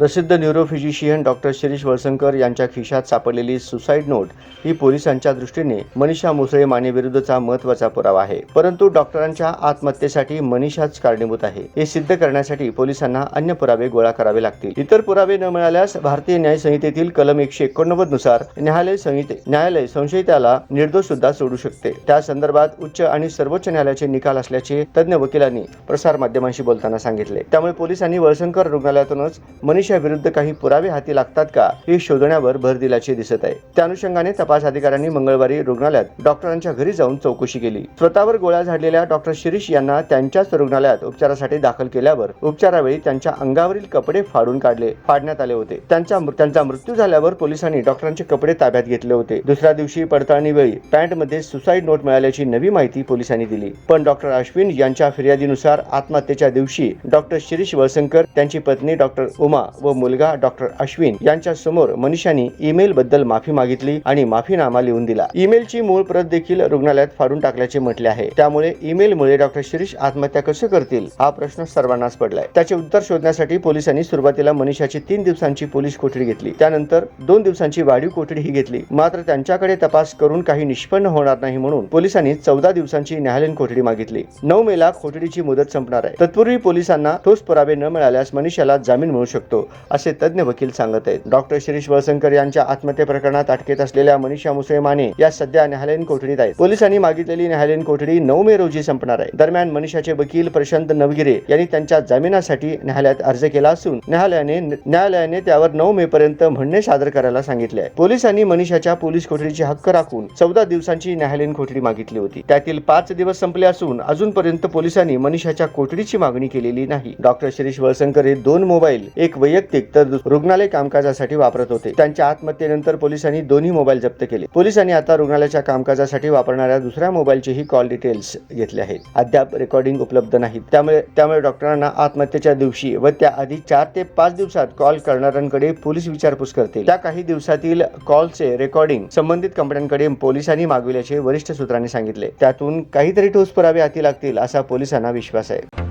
प्रसिद्ध neurophysician doctor Shirish Walsankar यांच्या खिशात सापडलेली सुसाईड नोट ही पोलिसांच्या दृष्टीने मनीषा मुसळे मानेविरुद्धचा महत्त्वाचा पुरावा आहे. परंतु डॉक्टरांच्या आत्महत्येसाठी मनीषाच कारणीभूत आहे. हे सिद्ध करण्यासाठी पोलिसांना अन्य पुरावे गोळा करावे लागतील. इतर पुरावे न मिळाल्यास भारतीय न्याय संहितेतील कलम एकशे एकोणनव्वदनुसार न्यायालय संहिते न्यायालय संशयिताला निर्दोष सुद्धा सोडू शकते. त्या संदर्भात उच्च आणि सर्वोच्च न्यायालयाचे निकाल असल्याचे तज्ज्ञ वकिलांनी प्रसार माध्यमांशी बोलताना सांगितले. त्यामुळे पोलिसांनी वळसंकर रुग्णालयातूनच मनीषा विरुद्ध काही पुरावे हाती लागतात का हे शोधण्यावर भर दिल्याचे दिसत आहे. त्या अनुषंगाने तपास अधिकाऱ्यांनी मंगळवारी रुग्णालयात डॉक्टरांच्या घरी जाऊन चौकशी केली. स्वतःवर गोळ्या झाडलेल्या डॉक्टर शिरीष यांना त्यांच्याच रुग्णालयात उपचारासाठी दाखल केल्यावर उपचारावेळी त्यांच्या अंगावरील कपडे फाडून काढले फाडण्यात आले होते. त्यांचा त्यांचा मृत्यू झाल्यावर पोलिसांनी डॉक्टरांचे कपडे ताब्यात घेतले होते. दुसऱ्या दिवशी पडताळणी वेळी पॅन्टमध्ये सुसाईड नोट मिळाल्याची नवी माहिती पोलिसांनी दिली. पण डॉक्टर अश्विन यांच्या फिर्यादीनुसार आत्महत्येच्या दिवशी डॉक्टर शिरीष वळसंकर त्यांची पत्नी डॉक्टर उमा व मुलगा डॉक्टर अश्विन यांच्या समोर मनीषानी ईमेल बद्दल माफी मागितली आणि माफीनामा लिहून दिला. ईमेलची मूळ प्रत देखील रुग्णालयात फाडून टाकल्याचे म्हटले आहे. त्यामुळे ईमेलमुळे डॉक्टर शिरीष आत्महत्या कसे करतील हा प्रश्न सर्वांनाच पडलाय. त्याचे उत्तर शोधण्यासाठी पोलिसांनी सुरुवातीला मनीषाची तीन दिवसांची पोलीस कोठडी घेतली. त्यानंतर दोन दिवसांची वाढीव कोठडी ही घेतली. मात्र त्यांच्याकडे तपास करून काही निष्पन्न होणार नाही म्हणून पोलिसांनी चौदा दिवसांची न्यायालयीन कोठडी मागितली. नऊ मेला कोठडीची मुदत संपणार आहे. तत्पूर्वी पोलिसांना ठोस पुरावे न मिळाल्यास मनीषाला जामीन मिळू शकतो. असे तज्ज्ञ वकील सांगत आहेत. डॉक्टर शिरीष वळसंकर यांच्या आत्महत्या प्रकरणात अटकेत असलेल्या मनीषा मुसळमाने या सध्या न्यायालयीन कोठडीत आहेत. पोलिसांनी मागितलेली न्यायालयीन कोठडी नऊ मे रोजी संपणार आहे. दरम्यान मनीषाचे वकील प्रशांत नवगिरे यांनी त्यांच्या जामिनासाठी न्यायालयात अर्ज केला असून न्यायालयाने न्यायालयाने त्यावर नऊ मे पर्यंत म्हणणे सादर करायला सांगितले आहे. पोलिसांनी मनीषाच्या पोलीस कोठडीचे हक्क राखून चौदा दिवसांची न्यायालयीन कोठडी मागितली होती. त्यातील पाच दिवस संपले असून अजूनपर्यंत पोलिसांनी मनीषाच्या कोठडीची मागणी केलेली नाही. डॉक्टर शिरीष वळसंकर हे दोन मोबाईल एक वै वैयक्तिक तर रुग्णालय कामकाजासाठी वापरत होते. त्यांच्या आत्महत्येनंतर पोलिसांनी दोन्ही मोबाईल जप्त केले. पोलिसांनी आता रुग्णालयाच्या कामकाजासाठी वापरणाऱ्या दुसऱ्या मोबाईलचेही कॉल डिटेल्स घेतले आहेत. अद्याप रेकॉर्डिंग उपलब्ध नाहीत. त्यामुळे त्यामुळे डॉक्टरांना आत्महत्येच्या दिवशी व त्याआधी चार ते पाच दिवसात कॉल करणाऱ्यांकडे पोलीस विचारपूस करतील. त्या काही दिवसातील कॉलचे रेकॉर्डिंग संबंधित कंपन्यांकडे पोलिसांनी मागविल्याचे वरिष्ठ सूत्रांनी सांगितले. त्यातून काहीतरी ठोस पुरावे हाती लागतील असा पोलिसांना विश्वास आहे.